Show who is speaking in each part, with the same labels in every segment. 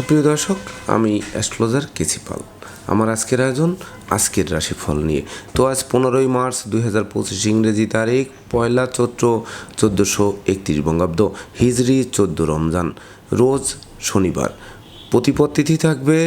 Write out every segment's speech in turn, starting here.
Speaker 1: সুপ্রিয় দর্শক, আমি অ্যাস্ট্রোলজার কেছিপাল আমার আজকের আয়োজন আজকের রাশিফল নিয়ে। তো আজ পনেরোই মার্চ দুই হাজার পঁচিশ ইংরেজি তারিখ, পয়লা চৈত্র চোদ্দোশো একত্রিশ বঙ্গাব্দ, হিজরি চোদ্দ রমজান, রোজ শনিবার। প্রতিপদ তিথি থাকবে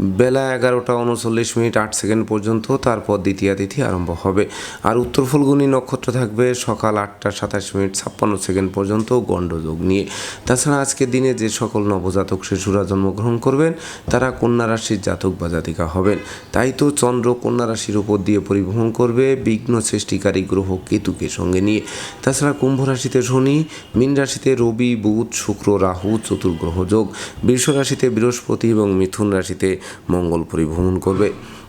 Speaker 1: বেলা এগারোটা উনচল্লিশ মিনিট আট সেকেন্ড পর্যন্ত, তারপর দ্বিতীয় তিথি আরম্ভ হবে। আর উত্তর ফুলগুনি নক্ষত্র থাকবে সকাল আটটা সাতাশ মিনিট ছাপ্পান্ন সেকেন্ড পর্যন্ত গণ্ডযোগ নিয়ে। তাছাড়া আজকের দিনে যে সকল নবজাতক শিশুরা জন্মগ্রহণ করবেন, তারা কন্যা রাশির জাতক বা জাতিকা হবেন। তাই তো চন্দ্র কন্যা রাশির উপর দিয়ে পরিভ্রমণ করবে বিঘ্ন সৃষ্টিকারী গ্রহ কেতুকে সঙ্গে নিয়ে। তাছাড়া কুম্ভ রাশিতে শনি, মীন রাশিতে রবি, বুধ, শুক্র, রাহু, চতুর্গ্রহ যোগ। বৃষ রাশিতে বৃহস্পতি এবং মিথুন রাশিতে মঙ্গল পরিভ্রমণ করবে।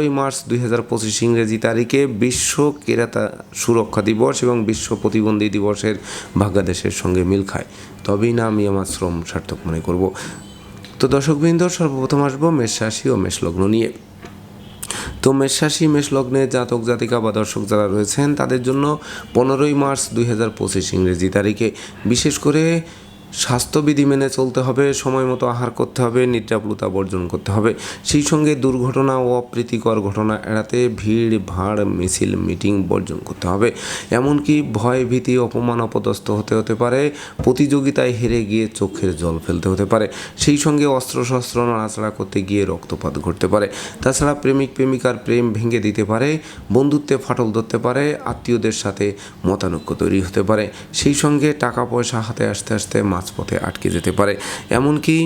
Speaker 1: পনেরোই মার্চ দুই হাজার পঁচিশ ইংরেজি তারিখে বিশ্ব কেরাতা সুরক্ষা দিবস এবং বিশ্ব প্রতিবন্ধী দিবসের ভাগ্যাদেশের সঙ্গে মিল খায়। তবেই না, আমি আমার শ্রম সার্থক মনে করব। তো দর্শকবৃন্দ, সর্বপ্রথম আসব মেষ রাশি ও মেষ লগ্ন নিয়ে। তো মেষ রাশি, মেষ লগ্নে জাতক, জাতিকা বা দর্শক যারা রয়েছেন, তাদের জন্য পনেরোই মার্চ দুই হাজার পঁচিশ ইংরেজি তারিখে বিশেষ করে স্বাস্থ্যবিধি মেনে চলতে হবে, সময় মতো আহার করতে হবে নিদ্রাপ্লুতা বর্জন করতে হবে। সেই সঙ্গে দুর্ঘটনা ও অপ্রীতিকর ঘটনা এড়াতে ভিড়, ভাড়, মিছিল, মিটিং বর্জন করতে হবে। এমনকি ভয়, ভীতি, অপমান, অপদস্থ হতে হতে পারে, প্রতিযোগিতায় হেরে গিয়ে চোখের জল ফেলতে হতে পারে। সেই সঙ্গে অস্ত্রশস্ত্র নাড়াচাড়া করতে গিয়ে রক্তপাত ঘটতে পারে। তাছাড়া প্রেমিক, প্রেমিকার প্রেম ভেঙে দিতে পারে, বন্ধুত্বে ফাটল ধরতে পারে, আত্মীয়দের সাথে মতানৈক্য তৈরি হতে পারে। সেই সঙ্গে টাকা পয়সা হাতে আসতে আসতে মাঝপথে আটকে যেতে পারে। এমনকি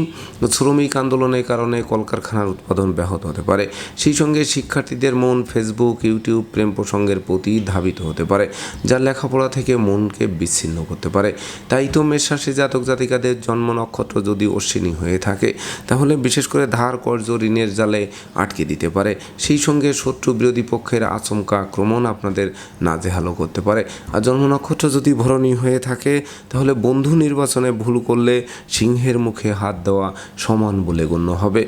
Speaker 1: শ্রমিক আন্দোলনের কারণে কলকারখানার উৎপাদন ব্যাহত হতে পারে। সেই সঙ্গে শিক্ষার্থীদের মন ফেসবুক, ইউটিউব, প্রেম প্রসঙ্গের প্রতি ধাবিত হতে পারে, যা লেখাপড়া থেকে মনকে বিচ্ছিন্ন করতে পারে। তাই তো মেষরাশি জাতক জাতিকাদের জন্ম নক্ষত্র যদি অশ্বিনী হয়ে থাকে, তাহলে বিশেষ করে ধার কর্য ঋণের জালে আটকে দিতে পারে। সেই সঙ্গে শত্রু বিরোধী পক্ষের আচমকা আক্রমণ আপনাদের নাজেহালও করতে পারে। আর জন্ম নক্ষত্র যদি ভরণী হয়ে থাকে, তাহলে বন্ধু নির্বাচনে ভুল করলে সিংহের মুখে হাত দেওয়া সমান বলে গণ্য হবে।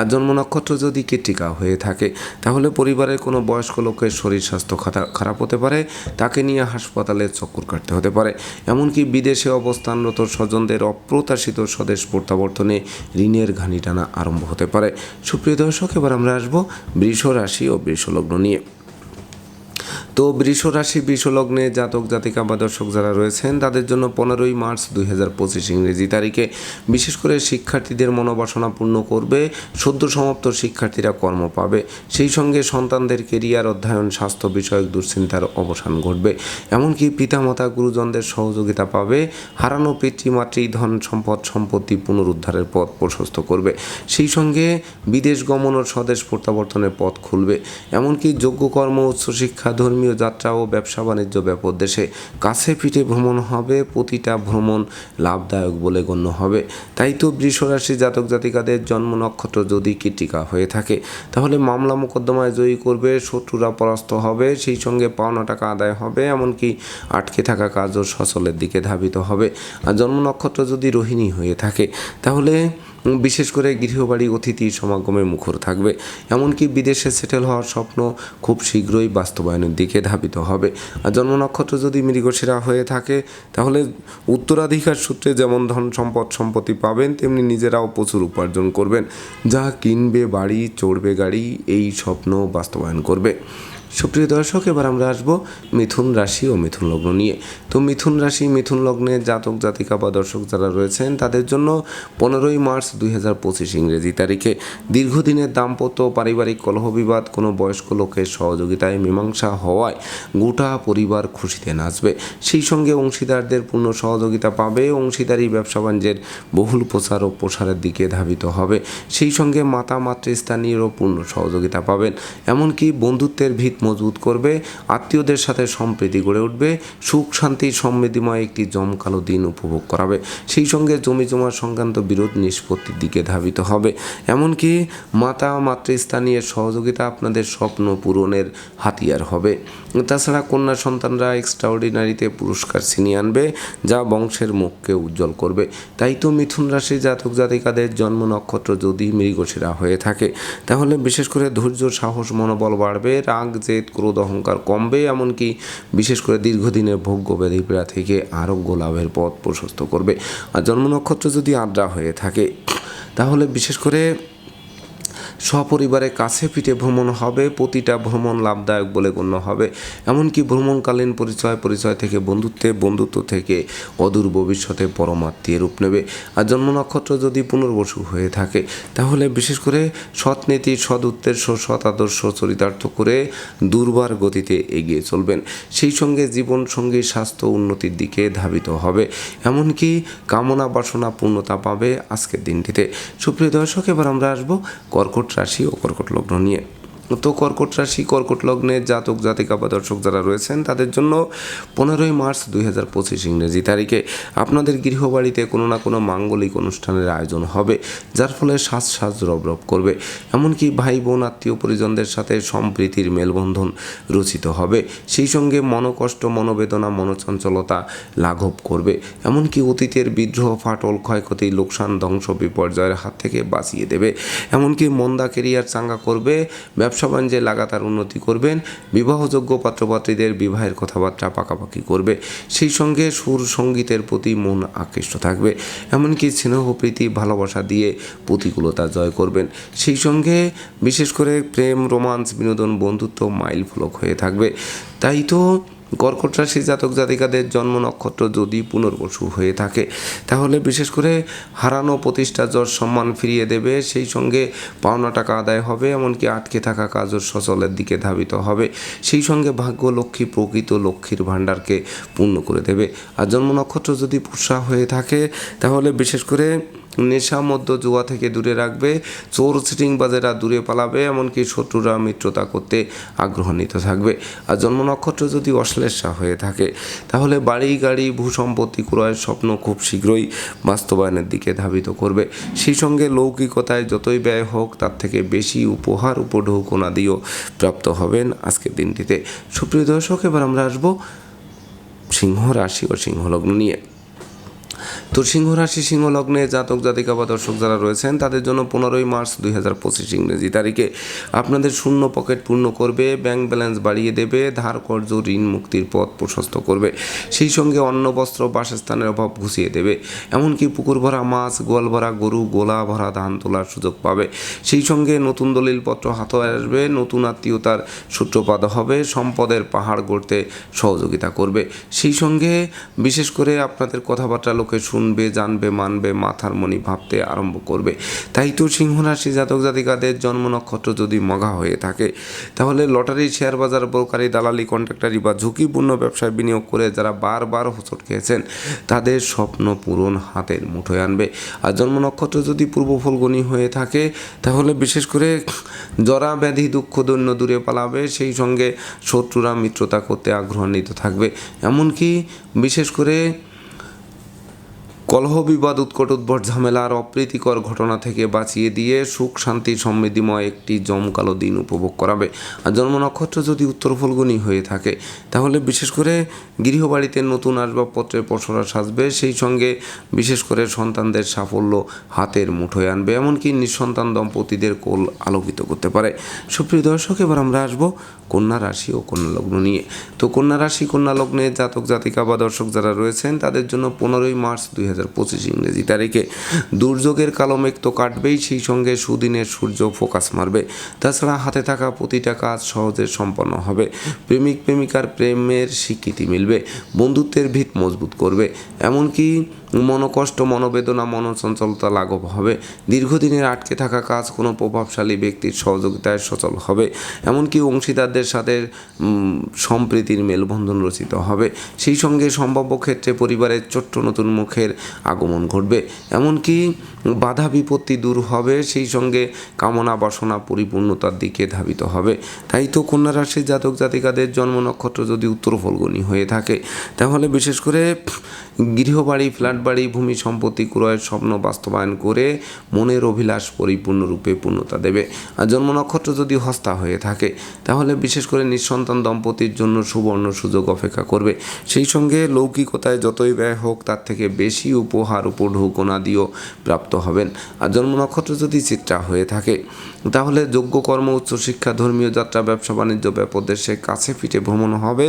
Speaker 1: আর জন্ম নক্ষত্র যদি কীটিকা হয়ে থাকে, তাহলে পরিবারের কোনো বয়স্ক লোকের শরীর স্বাস্থ্য খারাপ হতে পারে, তাকে নিয়ে হাসপাতালে চক্কর কাটতে হতে পারে। এমনকি বিদেশে অবস্থানরত স্বজনদের অপ্রত্যাশিত স্বদেশ প্রত্যাবর্তনে ঋণের ঘানি টানা আরম্ভ হতে পারে। সুপ্রিয় দর্শক, এবার আমরা আসব বৃষ রাশি ও বৃষলগ্ন নিয়ে। তো বৃষ রাশি, বৃষ লগ্নে জাতক, জাতিকা বা দর্শক যারা রয়েছেন, তাদের জন্য পনেরোই মার্চ দুই হাজার পঁচিশ ইংরেজি তারিখে বিশেষ করে শিক্ষার্থীদের মনোবাসনা পূর্ণ করবে, সদ্য সমাপ্ত শিক্ষার্থীরা কর্ম পাবে। সেই সঙ্গে সন্তানদের কেরিয়ার, অধ্যয়ন, স্বাস্থ্য বিষয়ক দুশ্চিন্তার অবসান ঘটবে। এমনকি পিতামাতা, গুরুজনদের সহযোগিতা পাবে। হারানো পিতৃমাতৃ, ধন সম্পদ, সম্পত্তি পুনরুদ্ধারের পথ প্রশস্ত করবে। সেই সঙ্গে বিদেশ গমন ও স্বদেশ প্রত্যাবর্তনের পথ খুলবে। এমনকি যোগ্য কর্ম, উচ্চশিক্ষা ধর্মীয় যাত্রা ও ব্যবসা বাণিজ্য ব্যাপক দেশে কাছে পিঠে ভ্রমণ হবে, প্রতিটা ভ্রমণ লাভদায়ক বলে গণ্য হবে। তাই তো বৃষরাশি জাতক জাতিকাদের জন্ম নক্ষত্র যদি কীটিকা হয়ে থাকে, তাহলে মামলা মোকদ্দমায় জয়ী করবে, শত্রুরা পরাস্ত হবে, সেই সঙ্গে পাওনা টাকা আদায় হবে, এমনকি আটকে থাকা কাজও সচলের দিকে ধাবিত হবে। আর জন্ম নক্ষত্র যদি রোহিণী হয়ে থাকে, তাহলে বিশেষ করে গৃহবাড়ি অতিথি সমাগমে মুখর থাকবে। এমনকি বিদেশে সেটেল হওয়ার স্বপ্ন খুব শীঘ্রই বাস্তবায়নের দিকে ধাবিত হবে। আর জন্ম নক্ষত্র যদি মৃগশিরা হয়ে থাকে, তাহলে উত্তরাধিকার সূত্রে যেমন ধন সম্পদ সম্পত্তি পাবেন, তেমনি নিজেরাও প্রচুর উপার্জন করবেন। যা কিনবে বাড়ি, চড়বে গাড়ি, এই স্বপ্ন বাস্তবায়ন করবে। সুপ্রিয় দর্শক, এবার আমরা আসব মিথুন রাশি ও মিথুন লগ্ন নিয়ে। তো মিথুন রাশি, মিথুন লগ্নে জাতক, জাতিকা বা দর্শক যারা রয়েছেন, তাদের জন্য পনেরোই মার্চ দুই হাজার পঁচিশ ইংরেজি তারিখে। দীর্ঘদিনের দাম্পত্য পারিবারিক কলহ বিবাদ, কোনো বয়স্ক লোকের সহযোগিতায় মীমাংসা হওয়ায় গোটা পরিবার খুশিতে নাচবে। সেই সঙ্গে অংশীদারদের পূর্ণ সহযোগিতা পাবে, অংশীদারি, ব্যবসা বাণিজ্যের বহুল প্রচার ও প্রসারের দিকে ধাবিত হবে। সেই সঙ্গে মাতা মাতৃস্থানীয়ও পূর্ণ সহযোগিতা পাবেন। এমনকি বন্ধুত্বের ভিত মজবুত করবে, আত্মীয়দের সাথে সম্প্রীতি গড়ে উঠবে, সুখ, শান্তি, সমৃদ্ধিময় একটি জমকালো দিন উপভোগ করাবে। সেই সঙ্গে জমি জমা সংক্রান্ত বিরোধ নিষ্পত্তির দিকে ধাবিত হবে। এমনকি মাতা মাতৃস্থানীয় সহযোগিতা আপনাদের স্বপ্ন পূরণের হাতিয়ার হবে। তাছাড়া কন্যা সন্তানরা এক্সট্রাঅর্ডিনারিতে পুরস্কার ছিনিয়ে আনবে, যা বংশের মুখকে উজ্জ্বল করবে। তাই তো মিথুন রাশি জাতক জাতিকাদের জন্ম নক্ষত্র যদি মৃগশিরা হয়ে থাকে, তাহলে বিশেষ করে ধৈর্য, সাহস, মনোবল বাড়বে, রাগ, জেদ, ক্রোধ, অহংকার কমবে, এমনকি বিশেষ করে দীর্ঘদিনের ভোগ্য ব্যাধি পীড়া থেকে আরোগ্য লাভের পথ প্রশস্ত করবে। আর জন্ম নক্ষত্র যদি আদ্রা হয়ে থাকে, তাহলে বিশেষ করে সপরিবারে কাছে পিঠে ভ্রমণ হবে, প্রতিটা ভ্রমণ লাভদায়ক বলে গণ্য হবে। এমনকি ভ্রমণকালীন পরিচয় পরিচয় থেকে বন্ধুত্বে, বন্ধুত্ব থেকে অদূর ভবিষ্যতে পরমাত্মীয় রূপ নেবে। আর জন্ম নক্ষত্র যদি পুনর্বসু হয়ে থাকে, তাহলে বিশেষ করে সৎ নীতি সৎ উদ্দেশ্য সৎ আদর্শ চরিতার্থ করে দুর্বার গতিতে এগিয়ে চলবেন। সেই সঙ্গে জীবন সঙ্গী স্বাস্থ্য উন্নতির দিকে ধাবিত হবে। এমনকি কামনা বাসনা পূর্ণতা পাবে আজকের দিনটিতে। সুপ্রিয় দর্শক, এবার আমরা আসব কর্কট রাশি ও কর্কট লগ্ন নিয়ে তো কর্কট রাশি, কর্কট লগ্নের জাতক, জাতিকা বা দর্শক যারা রয়েছেন, তাদের জন্য পনেরোই মার্চ দুই হাজার পঁচিশ ইংরেজি তারিখে আপনাদের গৃহবাড়িতে কোনো না কোনো মাঙ্গলিক অনুষ্ঠানের আয়োজন হবে, যার ফলে সাজ সাজ রব রব করবে। এমনকি ভাই বোন আত্মীয় পরিজনদের সাথে সম্প্রীতির মেলবন্ধন রচিত হবে। সেই সঙ্গে মনোকষ্ট, মনোবেদনা, মনোচঞ্চলতা লাঘব করবে। এমনকি অতীতের বিদ্রোহ, ফাটল, ক্ষয়ক্ষতি, লোকসান, ধ্বংস, বিপর্যয়ের হাত থেকে বাঁচিয়ে দেবে। এমনকি মন্দা কেরিয়ার চাঙ্গা করবে। ব্যবসা বাণিজ্যে লাগাতার উন্নতি করবেন, বিবাহযোগ্য পাত্রপাত্রীদের বিবাহের কথাবার্তা পাকাপাকি করবে। সেই সঙ্গে সুর সঙ্গীতের প্রতি মন আকৃষ্ট থাকবে। এমনকি স্নেহ, প্রীতি, ভালোবাসা দিয়ে প্রতিকূলতা জয় করবেন। সেই সঙ্গে বিশেষ করে প্রেম, রোমান্স, বিনোদন, বন্ধুত্ব মাইল ফলক হয়ে থাকবে। তাই তো কর্কট রাশি জাতক জাতিকাদের জন্ম নক্ষত্র যদি পুনর্বসু হয়ে থাকে, তাহলে বিশেষ করে হারানো প্রতিষ্ঠা যশ সম্মান ফিরিয়ে দেবে, সেই সঙ্গে পাওনা টাকা আদায় হবে, এমনকি আটকে থাকা কাজও সচলের দিকে ধাবিত হবে। সেই সঙ্গে ভাগ্য লক্ষ্মী প্রকৃত লক্ষ্মীর ভাণ্ডারকে পূর্ণ করে দেবে। আর জন্ম নক্ষত্র যদি পুষা হয়ে থাকে, তাহলে বিশেষ করে নেশা মধ্য জুয়া থেকে দূরে রাখবে, চোর সিটিংবাজেরা দূরে পালাবে, এমনকি শত্রুরা মিত্রতা করতে আগ্রহান্বিত থাকবে। আর জন্ম নক্ষত্র যদি অশ্লেষা হয়ে থাকে, তাহলে বাড়ি, গাড়ি, ভূসম্পত্তি ক্রয়ের স্বপ্ন খুব শীঘ্রই বাস্তবায়নের দিকে ধাবিত করবে। সেই সঙ্গে লৌকিকতায় যতই ব্যয় হোক, তার থেকে বেশি উপহার উপঢৌকনা দিয়েও প্রাপ্ত হবেন আজকের দিনটিতে। সুপ্রিয় দর্শক, এবার আমরা আসব সিংহ রাশি ও সিংহলগ্ন নিয়ে। তো সিংহ রাশি সিংহ লগ্নে জাতক, জাতিকা বা দর্শক যারা রয়েছেন, তাদের জন্য পনেরোই মার্চ দুই হাজার পঁচিশ ইংরেজি তারিখে আপনাদের শূন্য পকেট পূর্ণ করবে, ব্যাংক ব্যালেন্স বাড়িয়ে দেবে, ধার কর্য ঋণ মুক্তির পথ প্রশস্ত করবে। সেই সঙ্গে অন্ন, বস্ত্র, বাসস্থানের অভাব ঘুষিয়ে দেবে। এমনকি পুকুর ভরা মাছ, গোয়াল ভরা গরু, গোলা ভরা ধান তোলার সুযোগ পাবে। সেই সঙ্গে নতুন দলিলপত্র হাতে আসবে, নতুন আত্মীয়তার সূত্রপাত হবে, সম্পদের পাহাড় গড়তে সহযোগিতা করবে। সেই সঙ্গে বিশেষ করে আপনাদের কথাবার্তা লোকে শুনবে, জানবে, মানবে, মাথার মনি ভাবতে আরম্ভ করবে। তাই তো সিংহ রাশি জাতক জাতিকাদের জন্ম নক্ষত্র যদি মগা হয়ে থাকে, তাহলে লটারি, শেয়ার বাজার ব্রোকারি দালালি, কন্ট্রাক্টারি বা ঝুঁকিপূর্ণ ব্যবসায় বিনিয়োগ করে যারা বারবার হোঁচট খেয়েছেন, তাদের স্বপ্ন পূরণ হাতের মুঠোয় আনবে। আর জন্ম নক্ষত্র যদি পূর্ব ফলগণী হয়ে থাকে, তাহলে বিশেষ করে জরা, ব্যাধি, দুঃখ, দৈন্য দূরে পালাবে, সেই সঙ্গে শত্রুরা মিত্রতা করতে আগ্রহান্বিত থাকবে। এমনকি বিশেষ করে কলহ বিবাদ উৎকট উদ্ভট ঝামেলার অপ্রীতিকর ঘটনা থেকে বাঁচিয়ে দিয়ে সুখ, শান্তি, সমৃদ্ধিময় একটি জমকালো দিন উপভোগ করাবে। আর জন্ম নক্ষত্র যদি উত্তর ফলগুনি হয়ে থাকে, তাহলে বিশেষ করে গৃহবাড়িতে নতুন আসবাবপত্রের পসরা সাজবে, সেই সঙ্গে বিশেষ করে সন্তানদের সাফল্য হাতের মুঠোয় আনবে, এমনকি নিঃসন্তান দম্পতিদের কোল আলোকিত করতে পারে। সুপ্রিয় দর্শক, এবার আমরা আসব কন্যা রাশি ও কন্যা লগ্ন নিয়ে। তো কন্যা রাশি, কন্যা লগ্নে জাতক জাতিকা বা দর্শক যারা রয়েছেন, তাদের জন্য পনেরোই মার্চ দুই হাজার হাজার পঁচিশ ইংরেজি তারিখে। দুর্যোগের কালো মেঘ তো কাটবেই, সেই সঙ্গে সুদিনের সূর্য ফোকাস মারবে। তাছাড়া হাতে থাকা প্রতিটা কাজ সহজে সম্পন্ন হবে। প্রেমিক প্রেমিকার প্রেমের স্বীকৃতি মিলবে। বন্ধুত্বের ভিত মজবুত করবে। এমনকি মনোকষ্ট, মনোবেদনা, মনোচঞ্চলতা লাঘব হবে। দীর্ঘদিনের আটকে থাকা কাজ কোনো প্রভাবশালী ব্যক্তির সহযোগিতায় সচল হবে। এমনকি অংশীদারদের সাথে সম্প্রীতির মেলবন্ধন রচিত হবে। সেই সঙ্গে সম্ভাব্য ক্ষেত্রে পরিবারের ছোট্ট নতুন মুখের আগমন ঘটবে। এমনকি বাধা বিপত্তি দূর হবে, সেই সঙ্গে কামনা বাসনা পরিপূর্ণতার দিকে ধাবিত হবে। তাই তো কন্যা রাশির জাতক জাতিকাদের জন্ম নক্ষত্র যদি উত্তর ফলগুনি হয়ে থাকে, তাহলে বিশেষ করে গৃহবাড়ি ফ্ল্যাট বাড়ি ভূমি সম্পত্তি ক্রয়ের স্বপ্ন বাস্তবায়ন করে মনের অভিলাষ পরিপূর্ণরূপে পূর্ণতা দেবে। আর জন্ম নক্ষত্র যদি হস্তা হয়ে থাকে, তাহলে বিশেষ করে নিঃসন্তান দম্পতির জন্য সুবর্ণ সুযোগ অপেক্ষা করবে। সেই সঙ্গে লৌকিকতায় যতই ব্যয় হোক, তার থেকে বেশি উপহার উপঢৌকনাদিও প্রাপ্ত হবেন। আর জন্ম নক্ষত্র যদি চিত্রা হয়ে থাকে, তাহলে যোগ্য কর্ম উচ্চশিক্ষা ধর্মীয় যাত্রা, ব্যবসা, বাণিজ্য ব্যাপদেশে কাছে পিঠে ভ্রমণ হবে,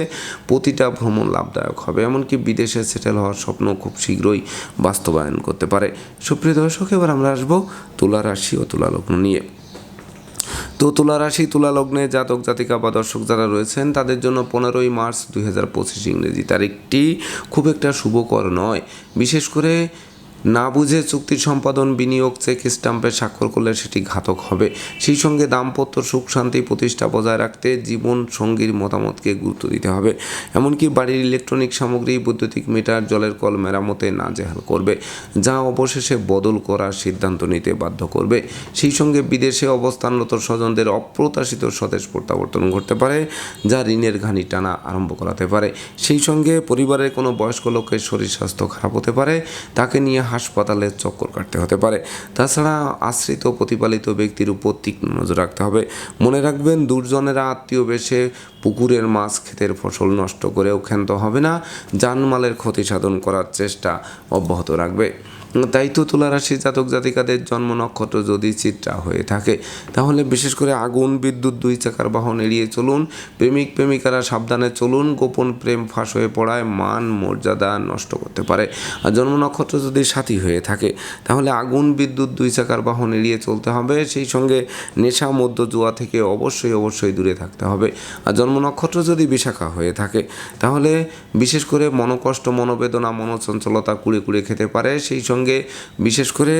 Speaker 1: প্রতিটা ভ্রমণ লাভদায়ক হবে। এমনকি বিদেশে সেটেল হওয়ার স্বপ্ন খুব শীঘ্রই বাস্তবায়ন করতে পারে। সুপ্রিয় দর্শক, এবার আমরা আসব তুলা রাশি ও তুলা লগ্ন নিয়ে। তো তুলা রাশি, তুলা লগ্নে জাতক, জাতিকা বা দর্শক যারা রয়েছেন, তাদের জন্য পনেরোই মার্চ দুই হাজার পঁচিশ ইংরেজি তারিখটি খুব একটা শুভকর নয়। বিশেষ করে না বুঝে চুক্তি সম্পাদন, বিনিয়োগ, চেক স্টাম্পে স্বাক্ষর করলে সেটি ঘাতক হবে। সেই সঙ্গে দাম্পত্য সুখ শান্তি প্রতিষ্ঠা বজায় রাখতে জীবন সঙ্গীর মতামতকে গুরুত্ব দিতে হবে। এমনকি বাড়ির ইলেকট্রনিক সামগ্রী, বৈদ্যুতিক মিটার, জলের কল মেরামতে নাজেহাল করবে, যা অবশেষে বদল করার সিদ্ধান্ত নিতে বাধ্য করবে। সেই সঙ্গে বিদেশে অবস্থানরত স্বজনদের অপ্রত্যাশিত স্বদেশ প্রত্যাবর্তন ঘটতে পারে, যা ঋণের ঘানি টানা আরম্ভ করাতে পারে। সেই সঙ্গে পরিবারের কোনো বয়স্ক লোকের শরীর স্বাস্থ্য খারাপ হতে পারে, তাকে নিয়ে হাসপাতালে চক্কর কাটতে হতে পারে। তাছাড়া আশ্রিত প্রতিপালিত ব্যক্তির উপর তীক্ষ্ণ নজর রাখতে হবে। মনে রাখবেন, দুর্জনেরা আত্মীয় বেশে পুকুরের মাছ ক্ষেতের ফসল নষ্ট করেও ক্ষান্ত হবে না। জানমালের ক্ষতি সাধন করার চেষ্টা অব্যাহত রাখবে। তো তুলা রাশি জাতক জাতিকাদের জন্ম নক্ষত্র যদি চিত্রা হয়ে থাকে, তাহলে বিশেষ করে আগুন, বিদ্যুৎ, দুই চাকার বাহন এড়িয়ে চলুন। প্রেমিক, প্রেমিকারা সাবধানে চলুন। গোপন প্রেম ফাঁস হয়ে পড়ায় মান, মর্যাদা নষ্ট করতে পারে। আর জন্ম নক্ষত্র যদি সাথী হয়ে থাকে, তাহলে আগুন, বিদ্যুৎ, দুই চাকার বাহন এড়িয়ে চলতে হবে। সেই সঙ্গে নেশা মধ্য জুয়া থেকে অবশ্যই অবশ্যই দূরে থাকতে হবে। আর জন্ম নক্ষত্র যদি বিশাখা হয়ে থাকে, তাহলে বিশেষ করে মনোকষ্ট, মনোবেদনা, মনোচঞ্চলতা কুড়ে কুড়ে খেতে পারে। সেই সঙ্গে বিশেষ করে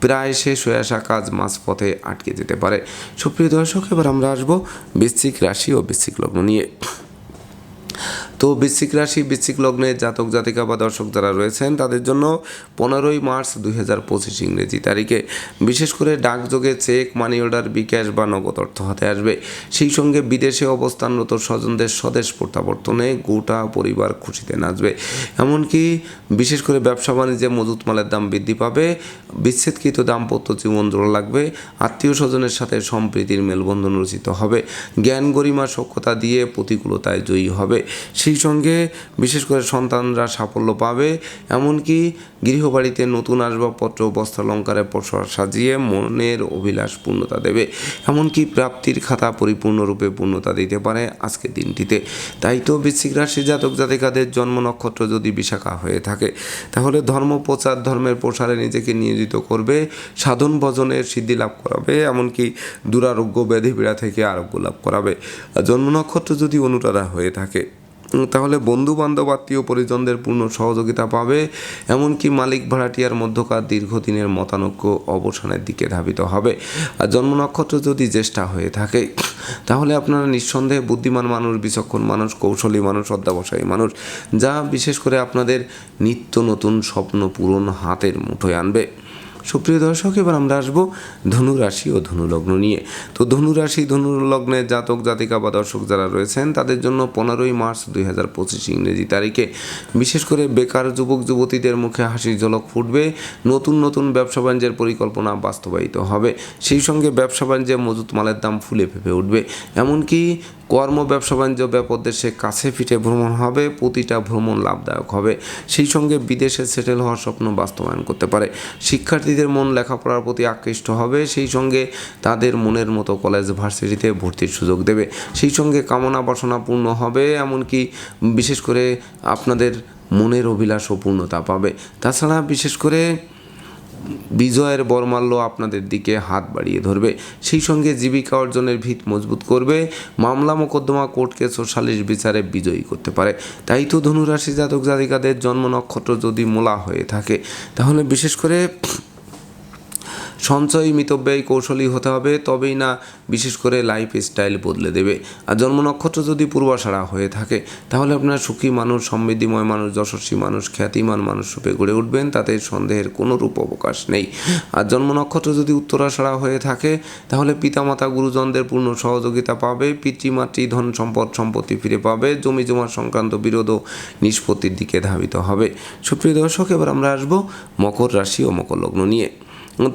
Speaker 1: প্রায় শেষ হয়ে আসা কাজ মাঝপথে আটকে যেতে পারে। সুপ্রিয় দর্শক, এবার আমরা আসব বৃশ্চিক রাশি ও বৃশ্চিক লগ্ন নিয়ে। তো বৃশ্চিক রাশি, বৃশ্চিক লগ্নে জাতক, জাতিকা বা দর্শক যারা রয়েছেন, তাদের জন্য পনেরোই মার্চ দুই হাজার পঁচিশ ইংরেজি তারিখে। বিশেষ করে ডাকযোগে চেক মানি অর্ডার বিকাশ বা নগদ অর্থ হাতে আসবে। সেই সঙ্গে বিদেশে অবস্থানরত স্বজনদের স্বদেশ প্রত্যাবর্তনে গোটা পরিবার খুশিতে নাচবে। এমনকি বিশেষ করে ব্যবসা বাণিজ্যে মজুত মালের দাম বৃদ্ধি পাবে, বিচ্ছেদকৃত দাম্পত্য জীবন জোড়া লাগবে, আত্মীয় স্বজনের সাথে সম্প্রীতির মেলবন্ধন রচিত হবে, জ্ঞান গরিমা সক্ষতা দিয়ে প্রতিকূলতায় জয়ী হবে। সেই সঙ্গে বিশেষ করে সন্তানরা সাফল্য পাবে। এমনকি গৃহবাড়িতে নতুন আসবাবপত্র বস্ত্রালঙ্কারে প্রসার সাজিয়ে মনের অভিলাষ পূর্ণতা দেবে। এমনকি প্রাপ্তির খাতা পরিপূর্ণরূপে পূর্ণতা দিতে পারে আজকের দিনটিতে। তাই তো বৃশ্চিক রাশি জাতক জাতিকাদের জন্ম নক্ষত্র যদি বিশাখা হয়ে থাকে, তাহলে ধর্ম প্রচার, ধর্মের প্রসারে নিজেকে নিয়োজিত করবে, সাধন ভজনের সিদ্ধি লাভ করাবে, এমনকি দুরারোগ্য ব্যাধি পীড়া থেকে আরোগ্য লাভ করাবে। জন্ম নক্ষত্র যদি অনুরাধা হয়ে থাকে তাহলে বন্ধু বান্ধব আত্মীয় পরিজনদের পূর্ণ সহযোগিতা পাবে। এমনকি মালিক ভাড়াটিয়ার মধ্যকার দীর্ঘদিনের মতানৈক্য অবসানের দিকে ধাবিত হবে। আর জন্ম নক্ষত্র যদি জ্যেষ্ঠা হয়ে থাকে, তাহলে আপনারা নিঃসন্দেহে বুদ্ধিমান মানুষ, বিচক্ষণ মানুষ, কৌশলী মানুষ, অধ্যাবসায়ী মানুষ, যা বিশেষ করে আপনাদের নিত্য নতুন স্বপ্ন পূরণ হাতের মুঠোয় আনবে। সুপ্রিয় দর্শক, এবার আমরা আসব ধনু রাশি ও ধনু লগ্ন নিয়ে। তো ধনু রাশি ধনু লগ্নের জাতক, জাতিকা বা দর্শক যারা রয়েছেন, তাদের জন্য পনেরোই মার্চ দুই হাজার পঁচিশ ইংরেজি তারিখে। বিশেষ করে বেকার যুবক, যুবতীদের মুখে হাসির ঝলক ফুটবে, নতুন নতুন ব্যবসা বাণিজ্যের পরিকল্পনা বাস্তবায়িত হবে, সেই সঙ্গে ব্যবসা বাণিজ্যে মজুত মালের দাম ফুলে ফেপে উঠবে। এমনকি কর্ম, ব্যবসা, বাণিজ্য ব্যাপদেশে কাছে ফিটে ভ্রমণ হবে, প্রতিটা ভ্রমণ লাভদায়ক হবে। সেই সঙ্গে বিদেশে সেটেল হওয়ার স্বপ্ন বাস্তবায়ন করতে পারে। শিক্ষার্থীদের মন লেখাপড়ার প্রতি আকৃষ্ট হবে, সেই সঙ্গে তাদের মনের মতো কলেজ ভার্সিটিতে ভর্তির সুযোগ দেবে। সেই সঙ্গে কামনা বাসনা পূর্ণ হবে, এমনকি বিশেষ করে আপনাদের মনের অভিলাষও পূর্ণতা পাবে। তাছাড়া বিশেষ করে বিজয়ের বরমাল্য আপনাদের দিকে হাত বাড়িয়ে ধরবে। সেই সঙ্গে জীবিকা অর্জনের ভিত মজবুত করবে। মামলা মোকদ্দমা কোর্ট কেস ও সালিশ বিচারে বিজয়ী করতে পারে। তাই তো ধনুরাশি জাতক জাতিকাদের জন্ম নক্ষত্র যদি মোলা হয়ে থাকে, তাহলে বিশেষ করে সঞ্চয় মিতব্যয়ী কৌশলী হতে হবে, তবেই না বিশেষ করে লাইফ স্টাইল বদলে দেবে। আর জন্ম নক্ষত্র যদি পূর্বাশারা হয়ে থাকে, তাহলে আপনার সুখী মানুষ, সমৃদ্ধিময় মানুষ, যশস্বী মানুষ, খ্যাতিমান মানুষ রূপে গড়ে উঠবেন, তাতে সন্দেহের কোনো রূপ অবকাশ নেই। আর জন্ম নক্ষত্র যদি উত্তরাশারা হয়ে থাকে, তাহলে পিতামাতা গুরুজনদের পূর্ণ সহযোগিতা পাবে, পিতৃমাতৃ ধন সম্পদ, সম্পত্তি ফিরে পাবে, জমি জমা সংক্রান্ত বিরোধ নিষ্পত্তির দিকে ধাবিত হবে। সুপ্রিয় দর্শক, এবার আমরা আসব মকর রাশি ও মকর লগ্ন নিয়ে।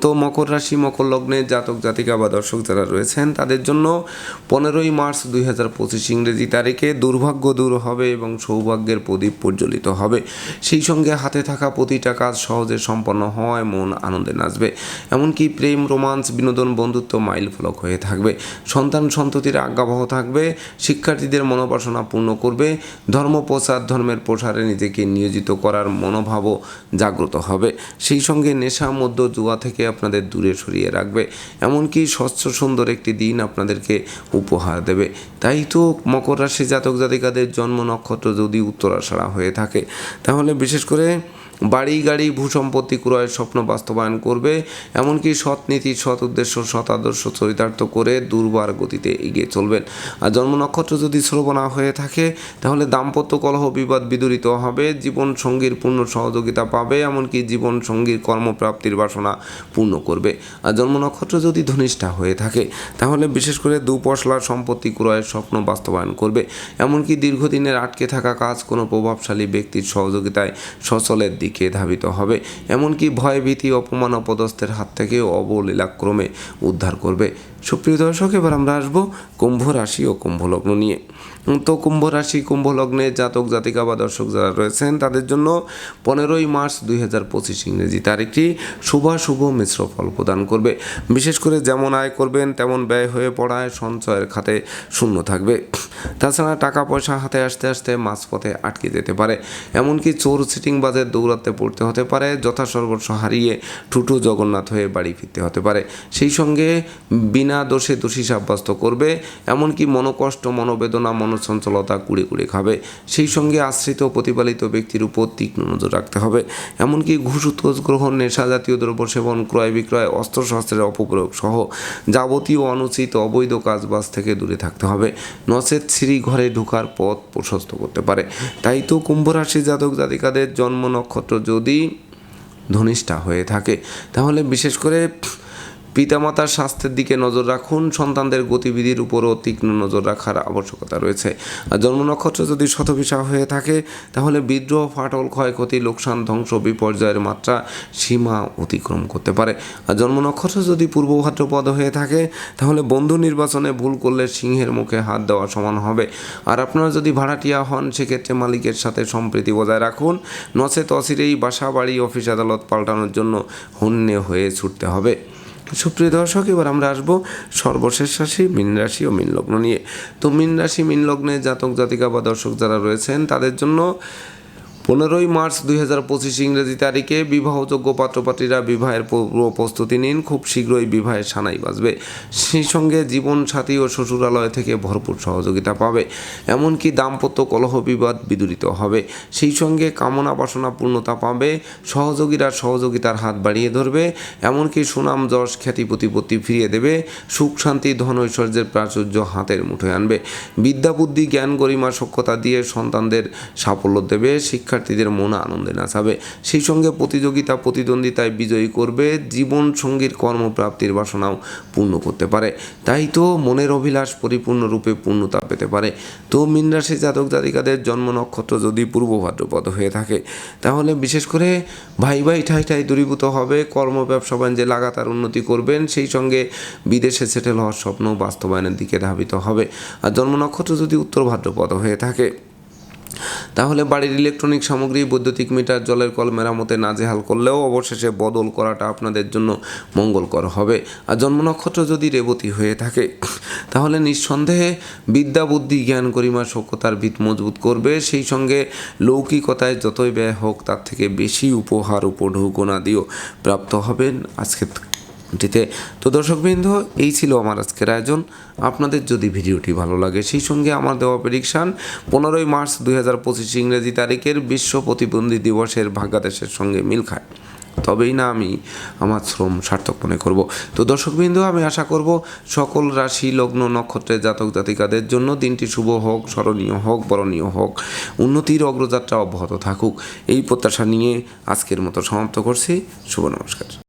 Speaker 1: তো মকর রাশি, মকর লগ্নে জাতক, জাতিকা বা দর্শক যারা রয়েছেন, তাদের জন্য পনেরোই মার্চ দুই হাজার পঁচিশ ইংরেজি তারিখে দুর্ভাগ্য দূর হবে এবং সৌভাগ্যের প্রদীপ প্রজ্বলিত হবে। সেই সঙ্গে হাতে থাকা প্রতিটা কাজ সহজে সম্পন্ন হওয়ায় মন আনন্দে নাচবে। এমনকি প্রেম, রোমান্স, বিনোদন, বন্ধুত্ব মাইল ফলক হয়ে থাকবে। সন্তান সন্ততির আজ্ঞাবহ থাকবে, শিক্ষার্থীদের মনোবাসনা পূর্ণ করবে, ধর্ম প্রচার ধর্মের প্রসারে নিজেকে নিয়োজিত করার মনোভাবও জাগ্রত হবে। সেই সঙ্গে নেশা মধ্য জুয়া থেকে আপনাদের দূরে সরিয়ে রাখবে। এমনকি স্বচ্ছ সুন্দর একটি দিন আপনাদেরকে উপহার দেবে। তাই তো মকর রাশি জাতক জাতিকাদের জন্ম নক্ষত্র যদি উত্তরাষাড়া হয়ে থাকে, তাহলে বিশেষ করে বাড়ি, গাড়ি, ভূসম্পত্তি ক্রয়ের স্বপ্ন বাস্তবায়ন করবে, এমনকি সৎ নীতি, সৎ উদ্দেশ্য, সৎ আদর্শ চরিতার্থ করে দুর্বার গতিতে এগিয়ে চলবেন। আর জন্ম নক্ষত্র যদি শ্রবণা হয়ে থাকে, তাহলে দাম্পত্য কলহ, বিবাদ বিদূরিত হবে, জীবন সঙ্গীর পূর্ণ সহযোগিতা পাবে, এমনকি জীবন সঙ্গীর কর্মপ্রাপ্তির বাসনা পূর্ণ করবে। আর জন্ম নক্ষত্র যদি ধনিষ্ঠা হয়ে থাকে, তাহলে বিশেষ করে দুপশলার সম্পত্তি ক্রয়ের স্বপ্ন বাস্তবায়ন করবে। এমনকি দীর্ঘদিনের আটকে থাকা কাজ কোনো প্রভাবশালী ব্যক্তির সহযোগিতায় সচলের দিকে ধাবিত হবে, এমনকি ভয় ভীতি অপমান অপদস্থের হাত থেকে অবলীলাক্রমে উদ্ধার করবে। সুপ্রিয় দর্শক, এবার আমরা আসব কুম্ভ রাশি ও কুম্ভ লগ্ন নিয়ে। তো কুম্ভ রাশি, কুম্ভ লগ্নে জাতক, জাতিকা বা দর্শক যারা রয়েছেন, তাদের জন্য পনেরোই মার্চ দুই হাজার পঁচিশ ইংরেজি তারিখটি শুভাশুভ মিশ্র ফল প্রদান করবে। বিশেষ করে যেমন আয় করবেন, তেমন ব্যয় হয়ে পড়ায় সঞ্চয়ের খাতে শূন্য থাকবে। তাছাড়া টাকা পয়সা হাতে আসতে আসতে মাঝপথে আটকে যেতে পারে। এমনকি চোর সিটিং বাজের দৌড়াতে পড়তে হতে পারে, যথাসর্বস্ব হারিয়ে ঠুটু জগন্নাথ হয়ে বাড়ি ফিরতে হতে পারে। সেই সঙ্গে বিনা দোষে দোষী সাব্যস্ত করবে, এমনকি মনোকষ্ট, মনোবেদনা মনোচঞ্চলতা কুড়ে কুড়ে খাবে। সেই সঙ্গে আশ্রিত প্রতিপালিত ব্যক্তির উপর তীক্ষ্ণ নজর রাখতে হবে। এমনকি ঘুষ উৎকোচ গ্রহণ, নেশা জাতীয় দ্রব্য সেবন, ক্রয় বিক্রয়, অস্ত্রশস্ত্রের অপপ্রয়োগ সহ যাবতীয় অনুচিত অবৈধ কাজবাজ থেকে দূরে থাকতে হবে। নচেত শ্রী ঘরে ঢোকার পথ প্রশস্ত করতে পারে। তাই তো কুম্ভ রাশি জাতক জাতিকাদের জন্ম নক্ষত্র যদি ধনিষ্ঠা হয়ে থাকে, তাহলে বিশেষ করে পিতামাতার স্বাস্থ্যের দিকে নজর রাখুন, সন্তানদের গতিবিধির উপরও তীক্ষ্ণ নজর রাখার আবশ্যকতা রয়েছে। আর জন্ম নক্ষত্র যদি শতভিসা হয়ে থাকে, তাহলে বিদ্রোহ, ফাটল, ক্ষয়ক্ষতি, লোকসান, ধ্বংস, বিপর্যয়ের মাত্রা সীমা অতিক্রম করতে পারে। আর জন্ম নক্ষত্র যদি পূর্ব ভাদ্রপদ হয়ে থাকে, তাহলে বন্ধু নির্বাচনে ভুল করলে সিংহের মুখে হাত দেওয়া সমান হবে। আর আপনারা যদি ভাড়াটিয়া হন, সেক্ষেত্রে মালিকের সাথে সম্প্রীতি বজায় রাখুন। নচেত অসিরেই বাসা, বাড়ি, অফিস, আদালত পাল্টানোর জন্য হন্যে হয়ে ছুটতে হবে। সুপ্রিয় দর্শক, এবার আমরা আসব সর্বশেষ রাশি, মীন রাশি ও মিনলগ্ন নিয়ে। তো মীন রাশি, মীন লগ্নে জাতক জাতিকা বা দর্শক যারা রয়েছেন, তাদের জন্য পনেরোই মার্চ দুই হাজার পঁচিশ ইংরেজি তারিখে বিবাহযোগ্য পাত্রপাত্রীরা বিবাহের পূর্ব প্রস্তুতি নিন। খুব শীঘ্রই বিবাহের সানাই বাজবে। সেই সঙ্গে জীবন সাথী ও শ্বশুরালয় থেকে ভরপুর সহযোগিতা পাবে। এমনকি দাম্পত্য কলহ বিবাদ বিদূরিত হবে। সেই সঙ্গে কামনা বাসনা পূর্ণতা পাবে। সহযোগীরা সহযোগিতার হাত বাড়িয়ে ধরবে। এমনকি সুনাম, যশ, খ্যাতি, প্রতিপত্তি ফিরিয়ে দেবে। সুখ, শান্তি, ধন, ঐশ্বর্যের প্রাচুর্য হাতের মুঠোয় আনবে। বিদ্যা, বুদ্ধি, জ্ঞান, গরিমা সক্ষতা দিয়ে সন্তানদের সাফল্য দেবে। শিক্ষার্থীদের মন আনন্দে নাচাবে সেই সঙ্গে প্রতিযোগিতা, প্রতিদ্বন্দ্বিতায় বিজয়ী করবে জীবন সঙ্গীর কর্মপ্রাপ্তির বাসনাও পূর্ণ করতে পারে। তাই তো মনের অভিলাষ পরিপূর্ণরূপে পূর্ণতা পেতে পারে। তো মীন রাশি জাতক জাতিকাদের জন্ম নক্ষত্র যদি পূর্ব ভাদ্রপদ হয়ে থাকে, তাহলে বিশেষ করে ভাই ভাই ঠাই ঠাই দূরীভূত হবে কর্ম ব্যবসা বাণিজ্যে লাগাতার উন্নতি করবেন, সেই সঙ্গে বিদেশে সেটেল হওয়ার স্বপ্ন বাস্তবায়নের দিকে ধাবিত হবে। আর জন্ম নক্ষত্র যদি উত্তর ভাদ্রপদ হয়ে থাকে তাহলে বাড়ির ইলেকট্রনিক সামগ্রী, বৈদ্যুতিক মিটার জলের কল মেরামতে নাজেহাল করলেও অবশেষে বদল করাটা আপনাদের জন্য মঙ্গলকর হবে। আর জন্ম নক্ষত্র যদি রেবতী হয়ে থাকে, তাহলে নিঃসন্দেহে বিদ্যা, বুদ্ধি, জ্ঞান, গরিমা সক্ষতার ভিত মজবুত করবে। সেই সঙ্গে লৌকিকতায় যতই ব্যয় হোক, তার থেকে বেশি উপহার উপ উপঢৌকনা দিয়েও প্রাপ্ত হবেন আজকে টিতে তো দর্শকবৃন্দ, এই ছিল আমার আজকের আয়োজন। আপনাদের যদি ভিডিওটি ভালো লাগে, সেই সঙ্গে আমার দেওয়া প্রেডিকশান পনেরোই মার্চ দুই হাজার পঁচিশ ইংরেজি তারিখের বিশ্ব প্রতিবন্ধী দিবসের ভাগ্যাদেশের সঙ্গে মিল খায়। তবেই না আমি আমার শ্রম সার্থক মনে করব। তো দর্শকবৃন্দ, আমি আশা করব সকল রাশি, লগ্ন নক্ষত্রের জাতক জাতিকাদের জন্য দিনটি শুভ হোক, স্মরণীয় হোক, বরণীয় হোক, উন্নতির অগ্রযাত্রা অব্যাহত থাকুক। এই প্রত্যাশা নিয়ে আজকের মতো সমাপ্ত করছি। শুভ নমস্কার।